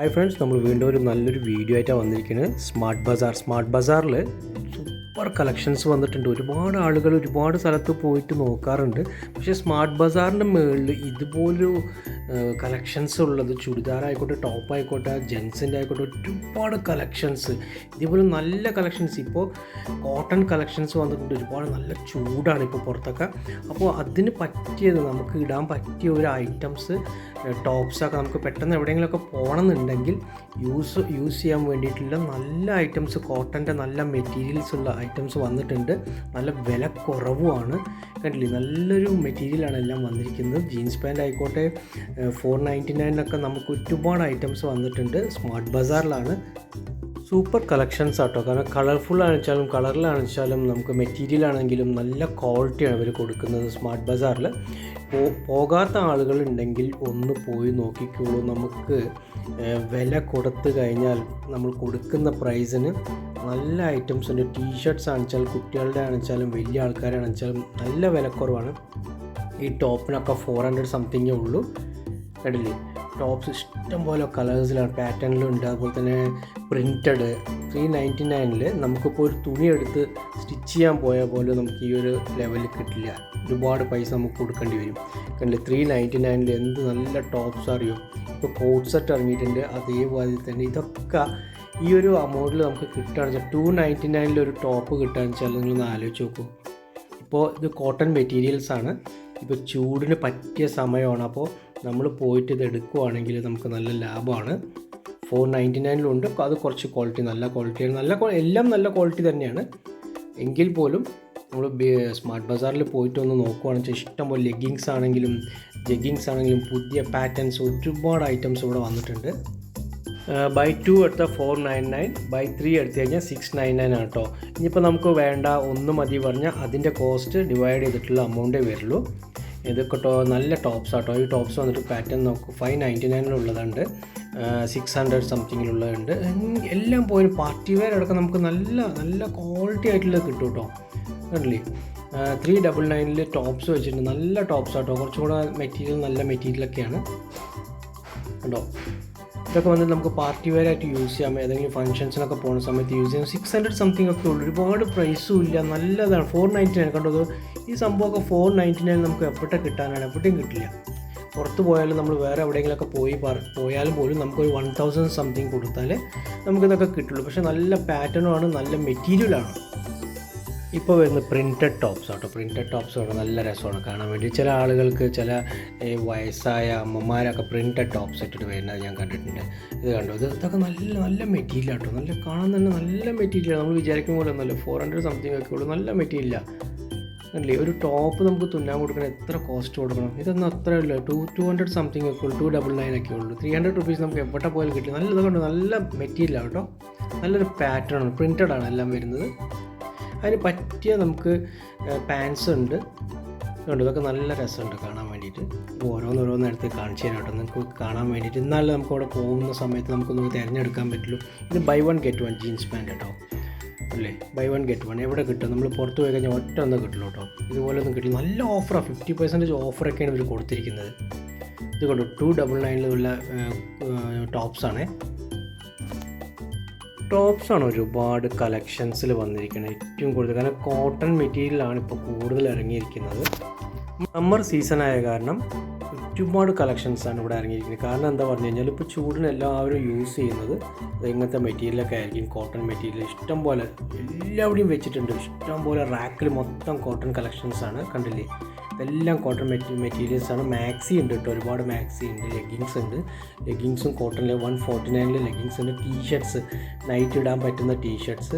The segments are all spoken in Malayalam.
ഹായ് ഫ്രണ്ട്സ് നമ്മൾ വീണ്ടും ഒരു നല്ലൊരു വീഡിയോ ആയിട്ടാണ് വന്നിരിക്കുന്നത് സ്മാർട്ട് ബസാർ സ്മാർട്ട് ബസാറിൽ സൂപ്പർ കളക്ഷൻസ് വന്നിട്ടുണ്ട്. ഒരുപാട് ആളുകൾ ഒരുപാട് സ്ഥലത്ത് പോയിട്ട് നോക്കാറുണ്ട്. പക്ഷേ സ്മാർട്ട് ബസാറിന്റെ മുകളിൽ ഇതുപോലൊരു കളക്ഷൻസ് ഉള്ളത് ചുരിദാർ ആയിക്കോട്ടെ ടോപ്പ് ആയിക്കോട്ടെ ജെൻസിന്റെ ആയിക്കോട്ടെ ഒരുപാട് കളക്ഷൻസ്. ഇതേപോലെ നല്ല കളക്ഷൻസ്. ഇപ്പോൾ കോട്ടൺ കളക്ഷൻസ് വന്നിട്ടുണ്ട്. ഒരുപാട് നല്ല ചൂടാണ് ഇപ്പോൾ പുറത്തൊക്കെ. അപ്പോൾ അതിന് പറ്റിയത് നമുക്ക് ഇടാൻ പറ്റിയ ഒരു ഐറ്റംസ് ടോപ്സൊക്കെ നമുക്ക് പെട്ടെന്ന് എവിടെയെങ്കിലുമൊക്കെ പോകണമെന്നുണ്ടെങ്കിൽ യൂസ് യൂസ് ചെയ്യാൻ വേണ്ടിയിട്ടുള്ള നല്ല ഐറ്റംസ് കോട്ടന്റെ നല്ല മെറ്റീരിയൽസ് ഉള്ള ഐറ്റംസ് വന്നിട്ടുണ്ട്. നല്ല വില കുറവുമാണ്. കണ്ടില്ലേ? നല്ലൊരു മെറ്റീരിയലാണ് എല്ലാം വന്നിരിക്കുന്നത്. ജീൻസ് പാന്റ് ആയിക്കോട്ടെ ഫോർ നയന്റി നയനൊക്കെ നമുക്ക് ഒരുപാട് ഐറ്റംസ് വന്നിട്ടുണ്ട്. സ്മാർട്ട് ബസാറിലാണ്. സൂപ്പർ കളക്ഷൻസ് ആട്ടോ. കാരണം കളർഫുൾ ആണെച്ചാലും കളറിലാണെച്ചാലും നമുക്ക് മെറ്റീരിയൽ ആണെങ്കിലും നല്ല ക്വാളിറ്റിയാണ് അവർ കൊടുക്കുന്നത് സ്മാർട്ട് ബസാറിൽ പോകാത്ത ആളുകളുണ്ടെങ്കിൽ ഒന്ന് പോയി നോക്കിക്കോളൂ. നമുക്ക് വില കൊടുത്തു കഴിഞ്ഞാൽ നമ്മൾ കൊടുക്കുന്ന പ്രൈസിന് നല്ല ഐറ്റംസ് ഉണ്ട് ടീഷർട്ട്സ് ആണെച്ചാൽ കുട്ടികളുടെ ആണെച്ചാലും വലിയ ആൾക്കാരാണെച്ചാലും നല്ല വിലക്കുറവാണ്. ഈ ടോപ്പിനൊക്കെ ഫോർ ഹൺഡ്രഡ് സംതിങ്ങേ ഉള്ളൂ. കണ്ടില്ലേ? ടോപ്സ് ഇഷ്ടം പോലെ കളേഴ്സിലാണ് പാറ്റേണിലുണ്ട് അതുപോലെ തന്നെ പ്രിന്റഡ് ത്രീ നയന്റി നയനിൽ നമുക്കിപ്പോൾ ഒരു തുണി എടുത്ത് സ്റ്റിച്ച് ചെയ്യാൻ പോയാൽ പോലും നമുക്ക് ഈ ഒരു ലെവലിൽ കിട്ടില്ല. ഒരുപാട് പൈസ നമുക്ക് കൊടുക്കേണ്ടി വരും. കണ്ടില്ലേ ത്രീ നയന്റി നയനിൽ എന്ത് നല്ല ടോപ്സ് അറിയോ? ഇപ്പോൾ കോട്ട് സെറ്റ് ഇറങ്ങിയിട്ടുണ്ട് അതേപോലെ തന്നെ. ഇതൊക്കെ ഈ ഒരു അമൗണ്ടിൽ നമുക്ക് കിട്ടുകയാണെന്ന് വെച്ചാൽ ടു നയന്റി നയനിൽ ഒരു ടോപ്പ് കിട്ടുകയെന്ന് വെച്ചാൽ നിങ്ങളൊന്ന് ആലോചിച്ച് നോക്കൂ. ഇപ്പോൾ ഇത് കോട്ടൺ മെറ്റീരിയൽസാണ്. ഇപ്പോൾ ചൂടിന് പറ്റിയ സമയമാണ്. അപ്പോൾ നമ്മൾ പോയിട്ട് ഇത് എടുക്കുവാണെങ്കിൽ നമുക്ക് നല്ല ലാഭമാണ്. ഫോർ നയന്റി നയനിലുണ്ട് അത് കുറച്ച് ക്വാളിറ്റി നല്ല ക്വാളിറ്റിയാണ് നല്ല എല്ലാം നല്ല ക്വാളിറ്റി തന്നെയാണ്. എങ്കിൽ പോലും നമ്മൾ സ്മാർട്ട് ബസാറിൽ പോയിട്ട് ഒന്ന് നോക്കുവാണെന്ന് വെച്ചാൽ ഇഷ്ടംപോലെ ലെഗിങ്സ് ആണെങ്കിലും ജെഗ്ഗിങ്സ് ആണെങ്കിലും പുതിയ പാറ്റേൺസ് ഒരുപാട് ഐറ്റംസ് ഇവിടെ വന്നിട്ടുണ്ട്. ബൈ ടു എടുത്ത four nine nine buy three എടുത്തു കഴിഞ്ഞാൽ സിക്സ് നയൻ നയൻ ആണ് കേട്ടോ ഇനിയിപ്പോൾ നമുക്ക് വേണ്ട ഒന്ന് മതി പറഞ്ഞാൽ അതിന്റെ കോസ്റ്റ് ഡിവൈഡ് ചെയ്തിട്ടുള്ള എമൗണ്ടേ വരുള്ളൂ. ഇതൊക്കെ കേട്ടോ നല്ല ടോപ്സ് ആട്ടോ. ഈ ടോപ്സ് വന്നിട്ട് പാറ്റേൺ നോക്കും. ഫൈവ് നയന്റി നയനിലുള്ളതുണ്ട് സിക്സ് ഹൺഡ്രഡ് സംതിങ്ങിലുള്ളതുണ്ട് എല്ലാം പോയി പാർട്ടി വെയർ അടക്കം നമുക്ക് നല്ല നല്ല ക്വാളിറ്റി ആയിട്ടുള്ളത് കിട്ടും കേട്ടോ കണ്ടില്ലേ ത്രീ ഡബിൾ നയനിൽ ടോപ്സ് വെച്ചിട്ടുണ്ട്. നല്ല ടോപ്സ് ആട്ടോ. കുറച്ചും കൂടെ മെറ്റീരിയൽ നല്ല മെറ്റീരിയലൊക്കെയാണ് കണ്ടോ? ഇതൊക്കെ വന്നിട്ട് നമുക്ക് പാർട്ടി വെയർ ആയിട്ട് യൂസ് ചെയ്യാം. ഏതെങ്കിലും ഫംഗ്ഷൻസിനൊക്കെ പോകുന്ന സമയത്ത് യൂസ് ചെയ്യാം. സിക്സ് ഹൺഡ്രഡ് സംതിങ് ഒക്കെ ഉള്ളൂ. ഒരുപാട് പ്രൈസും ഇല്ല. നല്ലതാണ്. ഫോർ നയന്റി നയൻ കണ്ടത് ഈ സംഭവമൊക്കെ ഫോർ നയന്റി നയൻ നമുക്ക് എവിടെ കിട്ടാനാണ്? എവിടെയും കിട്ടില്ല. പുറത്ത് പോയാലും നമ്മൾ വേറെ എവിടെയെങ്കിലുമൊക്കെ പോയി പോയാലും പോലും നമുക്കൊരു വൺ തൗസൻഡ് സംതിങ് കൊടുത്താൽ നമുക്കിതൊക്കെ കിട്ടുള്ളൂ. പക്ഷേ നല്ല പാറ്റേണുമാണ് നല്ല മെറ്റീരിയലാണ് ഇപ്പോൾ വരുന്ന പ്രിന്റഡ് ടോപ്സ് ആട്ടോ. പ്രിന്റഡ് ടോപ്സ് ആണ് നല്ല രസമാണ് കാണാൻ വേണ്ടി. ചില ആളുകൾക്ക് ചില വയസ്സായ അമ്മമാരൊക്കെ പ്രിന്റഡ് ടോപ്സ് ഇട്ടിട്ട് വരുന്നത് ഞാൻ കണ്ടിട്ടുണ്ട്. ഇത് കണ്ടു? ഇത് ഇതൊക്കെ നല്ല നല്ല മെറ്റീരിയൽ ആട്ടോ. നല്ല കാണാൻ തന്നെ നല്ല മെറ്റീരിയൽ നമ്മൾ വിചാരിക്കും പോലെ ഒന്നുമല്ല. ഫോർ ഹൺഡ്രഡ് സംതിങ് ഒക്കെ ഉള്ളൂ. നല്ല മെറ്റീരിയൽ അല്ലേ? ഒരു ടോപ്പ് നമുക്ക് തുന്നാൻ കൊടുക്കണം എത്ര കോസ്റ്റ് കൊടുക്കണം? ഇതൊന്നും അത്ര ഇല്ല ടു ടു ഹൺഡ്രഡ് സംതിങ് ഒക്കെ ഉള്ളൂ. ടു ഡബിൾ നയൻ ഒക്കെ ഉള്ളൂ. ത്രീ ഹൺഡ്രഡ് റുപ്പീസ് നമുക്ക് എവിടെ പോയാലും കിട്ടും. നല്ല ഇതുകൊണ്ട് നല്ല മെറ്റീരിയലാണ് കേട്ടോ. നല്ലൊരു പാറ്റേൺ ആണ്. പ്രിന്റഡ് ആണ് എല്ലാം വരുന്നത്. അതിന് പറ്റിയ നമുക്ക് പാൻസ് ഉണ്ട്. ഉണ്ട് ഇതൊക്കെ നല്ല രസമുണ്ട് കാണാൻ വേണ്ടിയിട്ട്. ഓരോന്നോരോന്ന് എടുത്ത് കാണിച്ചു തരാം കേട്ടോ. നിങ്ങൾക്ക് കാണാൻ വേണ്ടിയിട്ട് എന്നാലും നമുക്ക് അവിടെ പോകുന്ന സമയത്ത് നമുക്കൊന്ന് തിരഞ്ഞെടുക്കാൻ പറ്റുള്ളൂ. ഇത് buy one get one jeans pant കേട്ടോ. അല്ലേ? ബൈ വൺ ഗെറ്റ് വൺ എവിടെ കിട്ടും? നമ്മൾ പുറത്ത് പോയി കഴിഞ്ഞാൽ ഒറ്റ ഒന്നും കിട്ടുള്ളൂ കേട്ടോ. ഇതുപോലെ ഒന്നും കിട്ടില്ല. നല്ല ഓഫറാണ് ഫിഫ്റ്റി പെർസെന്റേജ് ഓഫറൊക്കെയാണ് ഇവർ കൊടുത്തിരിക്കുന്നത്. ഇത് കണ്ടു? ടു ഡബിൾ നയനിലുള്ള ടോപ്സാണേ ടോപ്സാണ് ഒരുപാട് കളക്ഷൻസിൽ വന്നിരിക്കുന്നത്. ഏറ്റവും കൂടുതൽ കാരണം കോട്ടൺ മെറ്റീരിയലാണ് ഇപ്പോൾ കൂടുതൽ ഇറങ്ങിയിരിക്കുന്നത്. സമ്മർ സീസൺ ആയ കാരണം ഒരുപാട് കളക്ഷൻസാണ് ഇവിടെ ഇറങ്ങിയിരിക്കുന്നത്. കാരണം എന്താ പറഞ്ഞു കഴിഞ്ഞാൽ ഇപ്പോൾ ചൂടിന് എല്ലാവരും യൂസ് ചെയ്യുന്നത് ഇങ്ങനത്തെ മെറ്റീരിയലൊക്കെ ആയിരിക്കും? കോട്ടൺ മെറ്റീരിയൽ ഇഷ്ടം പോലെ എല്ലാവിടെയും വെച്ചിട്ടുണ്ട്. ഇഷ്ടം പോലെ റാക്കിൽ മൊത്തം കോട്ടൺ കളക്ഷൻസാണ് കണ്ടില്ലേ? ഇതെല്ലാം കോട്ടൺ മെറ്റീ മെറ്റീരിയൽസ് ആണ്. മാക്സി ഉണ്ട് കേട്ടോ. ഒരുപാട് മാക്സി ഉണ്ട്. ലെഗിങ്സ് ഉണ്ട്. ലെഗിങ്സും കോട്ടണിലെ വൺ ഫോർട്ടി നയനിൽ ലെഗിങ്സ് ഉണ്ട്. ടീഷർട്ട്സ് നൈറ്റ് ഇടാൻ പറ്റുന്ന ടീഷർട്ട്സ്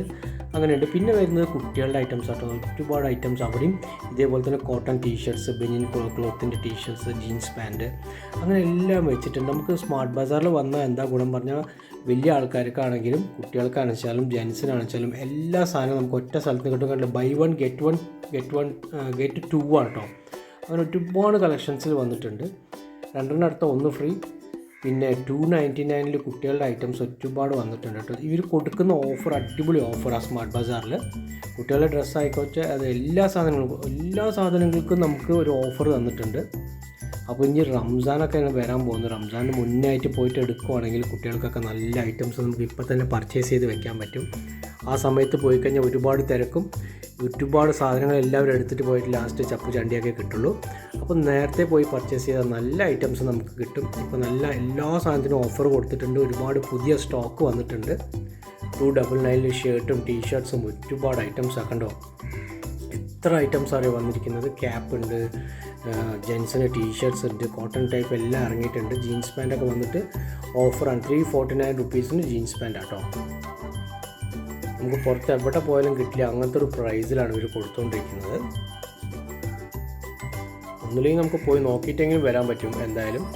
അങ്ങനെയുണ്ട്. പിന്നെ വരുന്നത് കുട്ടികളുടെ ഐറ്റംസ് ആട്ടോ. ഒരുപാട് ഐറ്റംസ് അവിടെയും ഇതേപോലെ തന്നെ കോട്ടൺ ടീഷർട്ട്സ് ബെനിയൻ ക്ലോത്തിന്റെ ടീഷർട്ട്സ് ജീൻസ് പാന്റ് അങ്ങനെ എല്ലാം വെച്ചിട്ടുണ്ട്. നമുക്ക് സ്മാർട്ട് ബസാറിൽ വന്നാൽ എന്താ ഗുണം പറഞ്ഞാൽ വലിയ ആൾക്കാർക്കാണെങ്കിലും കുട്ടികൾക്കാണെച്ചാലും ജെൻസിനാണെച്ചാലും എല്ലാ സാധനവും നമുക്ക് ഒറ്റ സ്ഥലത്ത് കിട്ടും. കണ്ടില്ല? Buy one get one get one get two ആണ് കേട്ടോ അങ്ങനെ ഒരുപാട് കളക്ഷൻസിൽ വന്നിട്ടുണ്ട്. രണ്ടെണ്ണം അടുത്ത ഒന്ന് ഫ്രീ പിന്നെ ടു നയന്റി നയനിൽ കുട്ടികളുടെ ഐറ്റംസ് ഒരുപാട് വന്നിട്ടുണ്ട് കേട്ടോ. ഇവർ കൊടുക്കുന്ന ഓഫർ അടിപൊളി ഓഫർ ഓഫറാണ് സ്മാർട്ട് ബസാറിൽ കുട്ടികളുടെ ഡ്രസ്സ് ആയിക്കോട്ടെ അത് എല്ലാ സാധനങ്ങൾക്കും എല്ലാ സാധനങ്ങൾക്കും നമുക്ക് ഒരു ഓഫർ തന്നിട്ടുണ്ട്. അപ്പോൾ ഇനി റംസാനൊക്കെ ഇങ്ങനെ വരാൻ പോകുന്നു. റംസാൻ മുന്നേ ആയിട്ട് പോയിട്ട് എടുക്കുവാണെങ്കിൽ കുട്ടികൾക്കൊക്കെ നല്ല ഐറ്റംസ് നമുക്ക് ഇപ്പോൾ തന്നെ പർച്ചേസ് ചെയ്ത് വെക്കാൻ പറ്റും. ആ സമയത്ത് പോയി കഴിഞ്ഞാൽ ഒരുപാട് തിരക്കും. ഒരുപാട് സാധനങ്ങൾ എല്ലാവരും എടുത്തിട്ട് പോയിട്ട് ലാസ്റ്റ് ചപ്പു ചണ്ടിയൊക്കെ കിട്ടുള്ളൂ. അപ്പോൾ നേരത്തെ പോയി പർച്ചേസ് ചെയ്താൽ നല്ല ഐറ്റംസ് നമുക്ക് കിട്ടും. ഇപ്പോൾ നല്ല എല്ലാ സാധനത്തിനും ഓഫർ കൊടുത്തിട്ടുണ്ട്. ഒരുപാട് പുതിയ സ്റ്റോക്ക് വന്നിട്ടുണ്ട്. ടു ഡബിൾ നയനിൽ ഷർട്ടും ടീഷർട്ട്സും ഒരുപാട് ഐറ്റംസ് ആക്കണ്ടോ എത്ര ഐറ്റംസ് ആണ് വന്നിരിക്കുന്നത്. ക്യാപ്പ് ഉണ്ട് ജെൻസിന് ടീഷർട്ട്സ് ഉണ്ട് കോട്ടൺ ടൈപ്പ് എല്ലാം ഇറങ്ങിയിട്ടുണ്ട്. ജീൻസ് പാന്റൊക്കെ വന്നിട്ട് ഓഫറാണ് ത്രീ ഫോർട്ടി നയൻ റുപ്പീസിന് ജീൻസ് പാന്റ് ആട്ടോ. നമുക്ക് പുറത്ത് എവിടെ പോയാലും കിട്ടില്ല. അങ്ങനത്തെ ഒരു പ്രൈസിലാണ് ഇവർ കൊടുത്തുകൊണ്ടിരിക്കുന്നത് ഒന്നുമില്ലെങ്കിൽ നമുക്ക് പോയി നോക്കിയിട്ടെങ്കിലും വരാൻ പറ്റും എന്തായാലും.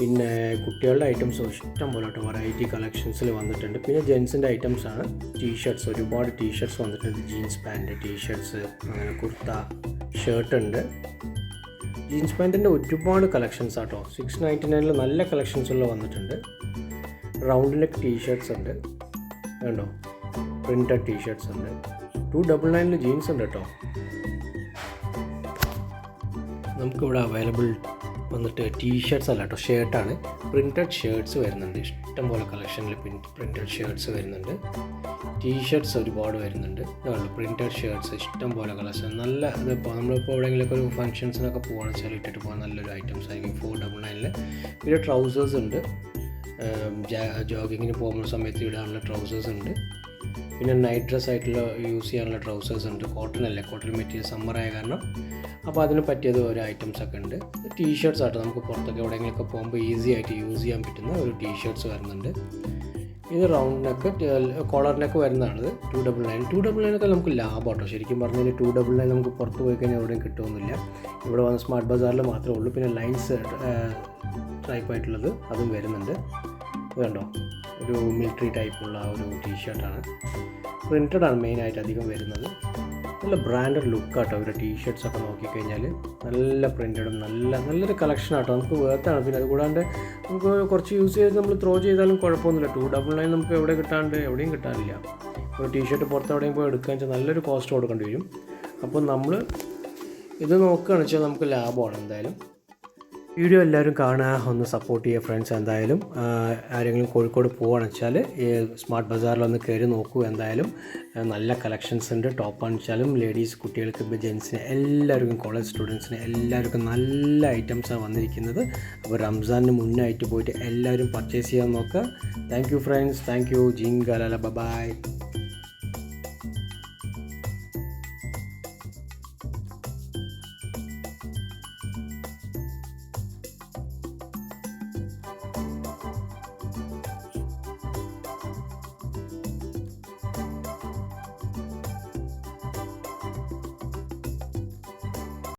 പിന്നെ കുട്ടികളുടെ ഐറ്റംസ് ഇഷ്ടം പോലെ കേട്ടോ വെറൈറ്റി കളക്ഷൻസിൽ വന്നിട്ടുണ്ട്. പിന്നെ ജെൻസിന്റെ ഐറ്റംസ് ആണ്. ടീഷർട്ട്സ് ഒരുപാട് ടീഷർട്ട്സ് വന്നിട്ടുണ്ട്. ജീൻസ് പാന്റ് ടീഷർട്ട്സ് അങ്ങനെ കുർത്ത ഷർട്ട് ഉണ്ട്. ജീൻസ് പാന്റിന്റെ ഒരുപാട് കളക്ഷൻസ് ആട്ടോ. സിക്സ് നയന്റി നയനിൽ നല്ല കളക്ഷൻസുള്ള വന്നിട്ടുണ്ട്. റൗണ്ട് നെക്ക് ടീഷർട്ട്സ് ഉണ്ട്. വേണ്ടോ പ്രിന്റഡ് ടീഷർട്ട്സ് ഉണ്ട്. ടു ഡബിൾ നയനിൽ ജീൻസ് ഉണ്ട് കേട്ടോ നമുക്കിവിടെ അവൈലബിൾ വന്നിട്ട് ടീഷർട്ട്സ് അല്ല കേട്ടോ ഷർട്ടാണ് പ്രിന്റഡ് ഷർട്ട്സ് വരുന്നുണ്ട്. ഇഷ്ടംപോലെ കളക്ഷനിൽ പ്രിന്റഡ് ഷർട്ട്സ് വരുന്നുണ്ട്. ടീഷർട്ട്സ് ഒരുപാട് വരുന്നുണ്ട്. ഇതുള്ളൂ പ്രിന്റഡ് ഷർട്ട്സ് ഇഷ്ടംപോലെ കളക്ഷൻ നല്ല ഇതിപ്പോൾ നമ്മളിപ്പോൾ എവിടെയെങ്കിലുമൊക്കെ ഒരു ഫംഗ്ഷൻസിനൊക്കെ പോകണം വെച്ചാൽ ഇട്ടിട്ട് പോകാൻ നല്ലൊരു ഐറ്റംസ് ആയിരിക്കും. ഫോർ ഡബിൾ നയനിൽ പിന്നെ ട്രൗസേഴ്സ് ഉണ്ട്. ജോഗിങ്ങിന് പോകുന്ന സമയത്ത് ഇടാനുള്ള ട്രൗസേഴ്സ് ഉണ്ട്. പിന്നെ നൈറ്റ് ഡ്രസ് ആയിട്ടുള്ള യൂസ് ചെയ്യാനുള്ള ട്രൗസേഴ്സ് ഉണ്ട്. കോട്ടൺ അല്ലേ? കോട്ടൺ മെറ്റീരിയൽ സമ്മർ ആയ കാരണം. അപ്പോൾ അതിന് പറ്റിയത് ഓരോ ഐറ്റംസ് ഒക്കെ ഉണ്ട്. ടീഷർട്ട്സ് ആയിട്ട് നമുക്ക് പുറത്തൊക്കെ എവിടെയെങ്കിലുമൊക്കെ പോകുമ്പോൾ ഈസി ആയിട്ട് യൂസ് ചെയ്യാൻ പറ്റുന്ന ഒരു ടീഷർട്ട്സ് വരുന്നുണ്ട്. ഇത് റൗണ്ട് നെക്ക് കോളർ നെക്ക് വരുന്നതാണ് two double nine two double നയനൊക്കെ നമുക്ക് ലാഭം കേട്ടോ ശരിക്കും പറഞ്ഞാൽ ടു ഡബിൾ നയൻ നമുക്ക് പുറത്ത് പോയി കഴിഞ്ഞാൽ എവിടെയും കിട്ടുമൊന്നുമില്ല ഇവിടെ വന്ന് സ്മാർട്ട് ബസാറിൽ മാത്രമേ ഉള്ളൂ. പിന്നെ ലൈൻസ് ടൈപ്പ് ആയിട്ടുള്ളത് അതും വരുന്നുണ്ട്. വേണ്ടോ ഒരു മിലിറ്ററി ടൈപ്പുള്ള ഒരു ടീഷർട്ടാണ് പ്രിന്റഡ് ആണ് മെയിനായിട്ട് അധികം വരുന്നത്. നല്ല ബ്രാൻഡഡ് ലുക്കാട്ടോ അവരുടെ ടീഷർട്ട്സ് ഒക്കെ നോക്കിക്കഴിഞ്ഞാൽ നല്ല പ്രിന്റഡും നല്ല നല്ലൊരു കളക്ഷൻ ആട്ടോ. നമുക്ക് വേർത്താണ് പിന്നെ അതുകൂടാണ്ട് നമുക്ക് കുറച്ച് യൂസ് ചെയ്ത് നമ്മൾ ത്രോ ചെയ്താലും കുഴപ്പമൊന്നുമില്ല. ടു ഡബിൾ നയൻ നമുക്ക് എവിടെ കിട്ടാണ്ട് എവിടെയും കിട്ടാനില്ല. ഒരു ടീഷർട്ട് പുറത്ത് എവിടെയും പോയി എടുക്കുക വെച്ചാൽ നല്ലൊരു കോസ്റ്റ് കൊടുക്കേണ്ടി വരും. അപ്പോൾ നമ്മൾ ഇത് നോക്കുകയാണെന്ന് വെച്ചാൽ നമുക്ക് ലാഭമാണ് എന്തായാലും. വീഡിയോ എല്ലാവരും കാണുക ഒന്ന് സപ്പോർട്ട് ചെയ്യുക ഫ്രണ്ട്സ് എന്തായാലും. ആരെങ്കിലും കോഴിക്കോട് പോവുകയാണെന്ന് വെച്ചാൽ ഈ സ്മാർട്ട് ബസാറിലൊന്ന് കയറി നോക്കൂ എന്തായാലും. നല്ല കളക്ഷൻസ് ഉണ്ട് ടോപ്പ് വെച്ചാലും ലേഡീസ് കുട്ടികൾക്ക് ജെൻസിന് എല്ലാവർക്കും കോളേജ് സ്റ്റുഡൻസിന് എല്ലാവർക്കും നല്ല ഐറ്റംസാണ് വന്നിരിക്കുന്നത്. അപ്പോൾ റംസാനിന് മുന്നായിട്ട് പോയിട്ട് എല്ലാവരും പർച്ചേസ് ചെയ്യാൻ നോക്കുക. Thank you friends thank you zinc bye-bye